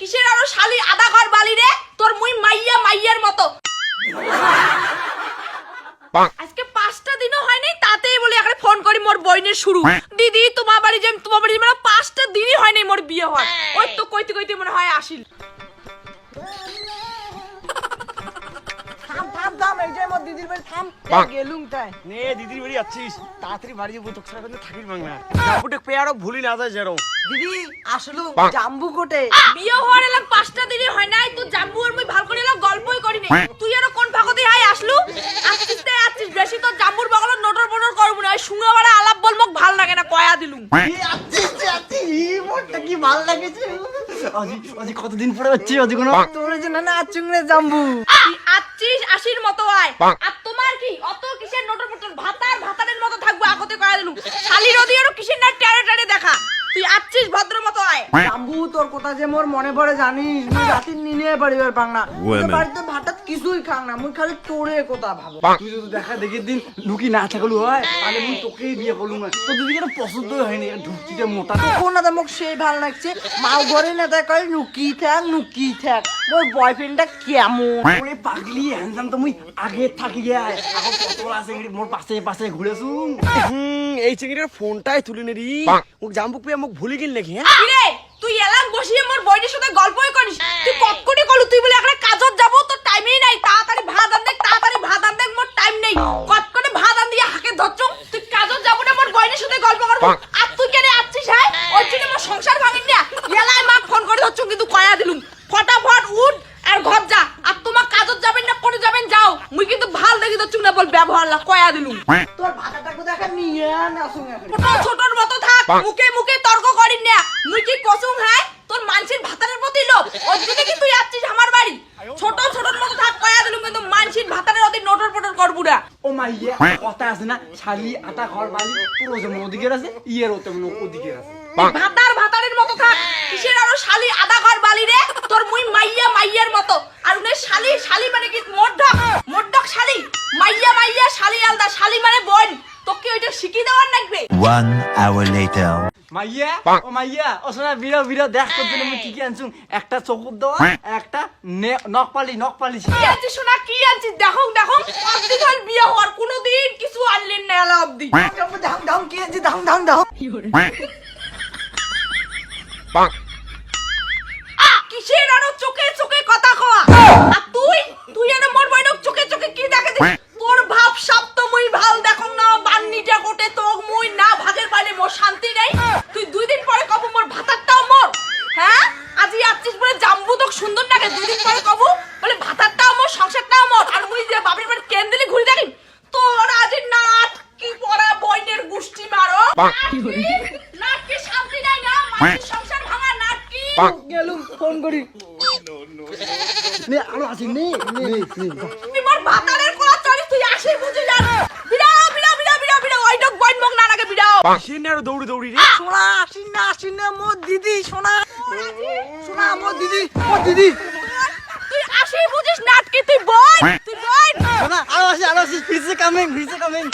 কিসের আরও শালি আধা ঘর বালি রে? তোর মুই মাইয়া মাইয়ার মতো। আজকে পাঁচটা দিনও হয় নাই তাতেই বলে এখন ফোন করি মোর বইনের শুরু। দিদি তোমার বাড়ি যে তোমার বাড়ি মানে পাঁচটা দিনই হয় নাই মোর বিয়ে হয় ওই তো কইতে কইতে মনে হয় আসিল। দিদির বাড়ি থাম গেলুম তাই। নে দিদির বাড়ি যাচ্ছিস। তাড়াতাড়ি বাড়ি যাব তোকে কিন্তু থাকিস বাংলা জাম্বুটে পেয়ারও ভুলি না যায় দিদি আসলু জাম্বু কোটে বিয়ে হওয়ার এলাম পাঁচটা দিনই হয় নাই তো জাম্বু আর মুই ভালো করে এলাম গল্পই করি নাই। তুই আরও কোন ভাগতে হাই আসলু? আসছিস তাই আসছিস বেশি তো জাম্বুর বগল নটর পটর করব না শুঙ্গা বাড়া আলাপ বল মোক ভালো লাগে না কয়া দিলুম। কি ভালো লাগেছে? আজি আজি কতদিন পরে হচ্ছে আজি কোনো তোর জন্য না আচুংরে জাম্বু। আচ্ছিস আশির মতো আয়। আর তোমার কি অত কিসের নোটর পটর ভাতার ভাতারের মতো থাকব আগতে কয়া দিলু শালি রদি আর কিসের না টেরে টেরে দেখা। তুই আচ্ছিস ভদ্র মতো আয়। জাম্বু তোর কথা যে মোর মনে পড়ে জানিস? মুই রাতে নিনে পারিবার পাং না মুই বাড়িতে ভাতাত কিছুই খাং না মুই খালি তোরে কথা ভাবো। তুই যদি দেখা দেখি দিন লুকি না থাকলু হয় তাহলে মুই তোকেই বিয়ে করলুম না তোর দিদিকে তো পছন্দই হয়নি ঢুকছিতে মোটা কোন না মোক সেই ভালো লাগছে? মাও ঘরে না তাই কয় নুকি থাক নুকি থাক মোর বয়ফ্রেন্ডটা কেমন? ওরে পাগলি হ্যান্ডসাম তো মুই আগে থাকি যায় এখন কত আছে মোর পাশে পাশে ঘুরেছু হুম এই চিংড়ির ফোনটাই তুলি নে রি মোক জাম্বুক পেয়ে মোক ভুলি গেল নাকি হ্যাঁ তুই এলাম বসিয়ে মোর বইনের সাথে গল্পই করিস তুই কটকটি কলু তুই বলে একটা কাজত যাব তোর টাইমই নাই তাড়াতাড়ি ভাত আন দেখ তাড়াতাড়ি ভাত আন দেখ মোর টাইম নেই কটকটি ভাত আন দিয়ে হাকে ধরছ তুই কাজত যাব না মোর বইনের সাথে গল্প করব আর তুই কেন আসছিস হ্যাঁ ওই জন্য মোর সংসার ভাঙিন না এলাই মা ফোন করে ধরছ কিন্তু কয়া দিলুম ফটাফট উঠ আর ঘর যা আর তোমার কাজত যাবেন না করে যাবেন যাও মুই কিন্তু ভালো দেখি ধরছুম না বল ব্যবহার লা কয়া দিলুম। তোর ভাতাটাকে দেখা নিয়ে না শুনে ছোট ছোটর মতো থাক মুখে মুখে তর্ক করিস না। মুই কি কসুম হ্যাঁ তোর মানসির ভাতারের প্রতি লোভ? ওই জন্য কি তুই আসছিস আমার বাড়ি? ছোট ছোটর মতো থাক কয়া দিলুম কিন্তু মানসির ভাতারের অতি নটর পটর করবু না। ও মাইয়া কথা আছে না শালি আটা ঘর বালি পুরো যেমন ওদিকে আছে ইয়ের ও তেমন ওদিকে আছে। ভাতার ভাতারের মতো থাক কিসের আরও শালি আধা ঘর বালি রে? তোর মুই মাইয়া মাইয়ার মতো। আর উনি শালি শালি মানে কি? আলদা শালি মানে বোন তোকে ওইটা শিখিয়ে দেওয়ার লাগবে। One hour later. মাইয়া ও মাইয়া ও শোনা বিড়াও বিড়াও দেখ তোর জন্য আমি কি কি আনছুম। একটা চকুর দেওয়া একটা কি আনছিস শোনা কি আনছিস? দেখো দেখো ধর বিয়ে হওয়ার কোনোদিন কিছু আনলেন না এলা অব্দি ধাম ধাম কি ধাম ধাম ধাম। কিসের আরও চোখে চোখে কথা কওয়া? আর তুই তুই এনে মোর বইনক চোখে চোখে কি দেখে দিস তোর ভাব সব তো মুই ভালো দেখো না বান্নিটা কোটে তো মুই না ভাগের পাইলে মোর শান্তি নেই? তুই দুই দিন পরে কব মোর ভাতারটাও মোর। হ্যাঁ? আজি আসছিস বলে জাম্বু তো সুন্দর লাগে দুই দিন পরে কব? বলে ভাতারটাও মোর সংসারটাও মোর। আর মুই যে বাপের বাড়ি কেন্দ্রে ঘুরে দেখি? তোর আজি নাট কি পড়া বইনের গুষ্টি মারো? নাট কি? শান্তি নাই না? সংসার ভাঙা নাট কি? গেলুম ফোন করি। নে আরও আছে নে নে নে। লাগে বিড়াও আরও দৌড়ি দৌড়ি রে। সোনা আসি না আসি না মোর দিদি। সোনা সোনা মোর দিদি মোর দিদি। তুই আসি বুঝিস নাটকে তুই বই তুই বই সোনা আরও আছে আরও আসি ফিরছে কামিং ফিরছে কামিং